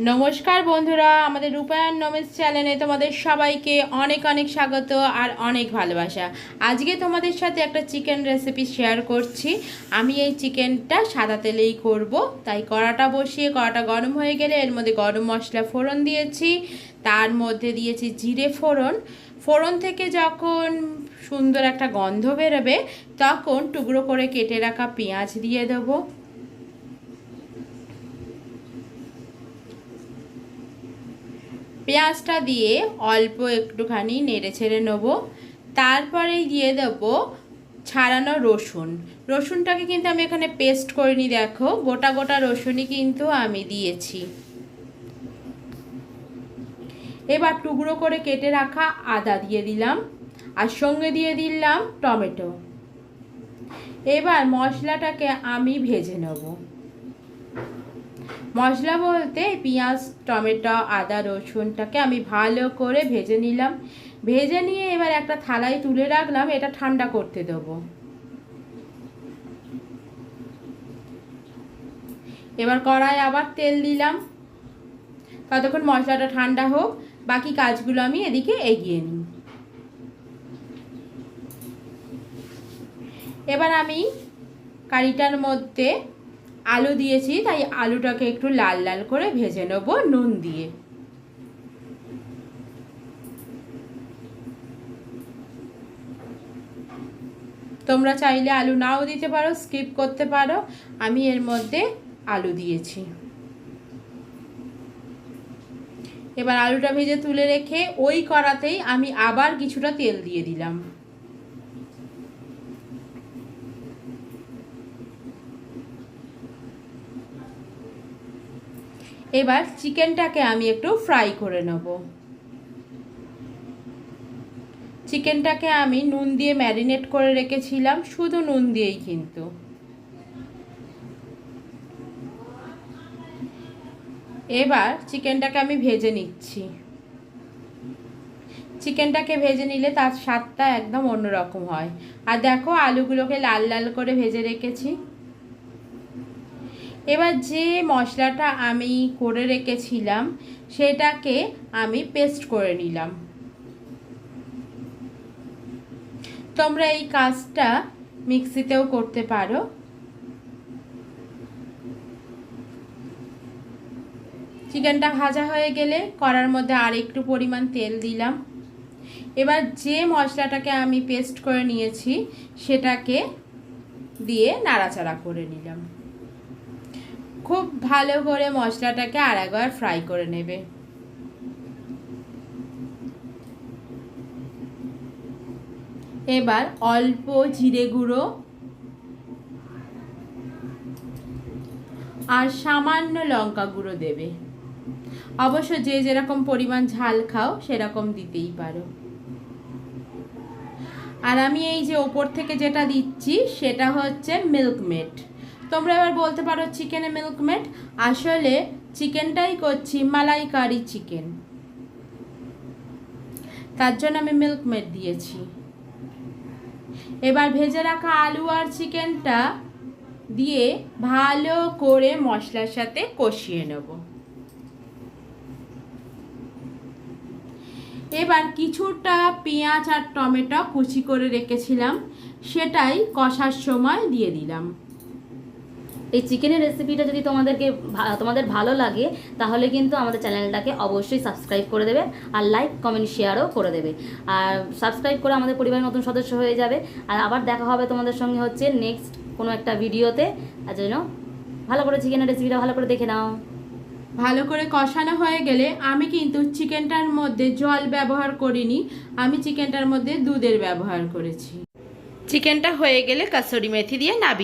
নমস্কার বন্ধুরা, আমাদের রূপায়ণ নমেশ চ্যানেলে তোমাদের সবাইকে অনেক অনেক স্বাগত আর অনেক ভালোবাসা। আজকে তোমাদের সাথে একটা চিকেন রেসিপি শেয়ার করছি। আমি এই চিকেনটা সাদা তেলেই করব, তাই কড়াটা বসিয়ে, কড়াটা গরম হয়ে গেলে এর মধ্যে গরম মশলা ফোড়ন দিয়েছি। তার মধ্যে দিয়েছি জিরে ফোড়ন। ফোড়ন থেকে যখন সুন্দর একটা গন্ধ বেরোবে, তখন টুকরো করে কেটে রাখা পেঁয়াজ দিয়ে দেবো। পেঁয়াজটা দিয়ে অল্প একটুখানি নেড়ে ছেড়ে নেব। তারপরেই দিয়ে দেবো ছাড়ানো রসুন। রসুনটাকে কিন্তু আমি এখানে পেস্ট করিনি, দেখো। গোটা গোটা রসুনই কিন্তু আমি দিয়েছি। এবার টুকরো করে কেটে রাখা আদা দিয়ে দিলাম আর সঙ্গে দিয়ে দিলাম টমেটো। এবার মশলাটাকে আমি ভেজে নেব। মশলা বলতে পেঁয়াজ, টমেটো, আদা, রসুনটাকে আমি ভালো করে ভেজে নিলাম। ভেজে নিয়ে এবার একটা থালায় তুলে রাখলাম, এটা ঠান্ডা করতে দেবো। এবার কড়াই আবার তেল দিলাম। ততক্ষণ মশলাটা ঠান্ডা হোক, বাকি কাজগুলো আমি এদিকে এগিয়ে নিই। এবার আমি কারিটার মধ্যে আলু দিয়েছি, তাই আলুটাকে একটু লাল লাল করে ভেজে নেব নুন দিয়ে। তোমরা চাইলে আলু নাও দিতে পারো, স্কিপ করতে পারো। আমি এর মধ্যে আলু দিয়েছি। এবার আলুটা ভেজে তুলে রেখে ওই কড়াতেই আমি আবার কিছুটা তেল দিয়ে দিলাম। এবার চিকেনটাকে আমি একটু ফ্রাই করে নেব। চিকেনটাকে আমি নুন দিয়ে ম্যারিনেট করে রেখেছিলাম, শুধু নুন দিয়েই কিন্তু। এবার চিকেনটাকে আমি ভেজে নিচ্ছি। চিকেনটাকে ভেজে নিলে তার স্বাদটা একদম অন্যরকম হয়। আর দেখো, আলুগুলোকে লাল লাল করে ভেজে রেখেছি। এবার যে মশলাটা আমি করে রেখেছিলাম, সেটাকে আমি পেস্ট করে নিলাম। তোমরা এই কাজটা মিক্সিতেও করতে পারো। চিকেনটা ভাজা হয়ে গেলে কড়ার মধ্যে আর একটু পরিমাণ তেল দিলাম। এবার যে মশলাটাকে আমি পেস্ট করে নিয়েছি, সেটাকে দিয়ে নাড়াচাড়া করে নিলাম। খুব ভালো করে মশলাটাকে আর একবার ফ্রাই করে নেবে। এবার অল্প জিরে গুঁড়ো আর সামান্য লঙ্কা গুঁড়ো দেবে। অবশ্য যে যেরকম পরিমাণ ঝাল খাও, সেরকম দিতেই পারো। আর আমি এই যে ওপর থেকে যেটা দিচ্ছি, সেটা হচ্ছে মিল্ক মেড তোমরা এবার বলতে পারো চিকেনে মিল্কমেড আসলে চিকেনটাই করছি, মালাইকারি চিকেন তার জন্য আমি মিল্কমেড দিয়েছি। এবার ভেজে রাখা আলু আর চিকেনটা দিয়ে ভালো করে মশলার সাথে কষিয়ে নেব। এবার কিছুটা পেঁয়াজ আর টমেটো কুচি করে রেখেছিলাম, সেটাই কষার সময় দিয়ে দিলাম। এই চিকেনের রেসিপিটা যদি তোমাদেরকে ভা- তোমাদের ভালো লাগে তাহলে কিন্তু আমাদের চ্যানেলটাকে অবশ্যই সাবস্ক্রাইব করে দেবে আর লাইক কমেন্ট শেয়ারও করে দেবে। আর সাবস্ক্রাইব করে আমাদের পরিবারের নতুন সদস্য হয়ে যাবে। আর আবার দেখা হবে তোমাদের সঙ্গে হচ্ছে নেক্সট কোনো একটা ভিডিওতে আর জন্য ভালো করে চিকেনের রেসিপিটা ভালো করে দেখে নাও। ভালো করে কষানো হয়ে গেলে আমি কিন্তু চিকেনটার মধ্যে জল ব্যবহার করিনি আমি চিকেনটার মধ্যে দুধের ব্যবহার করেছি। চিকেনটা হয়ে গেলে কাসুরি মেথি দিয়ে নাবি।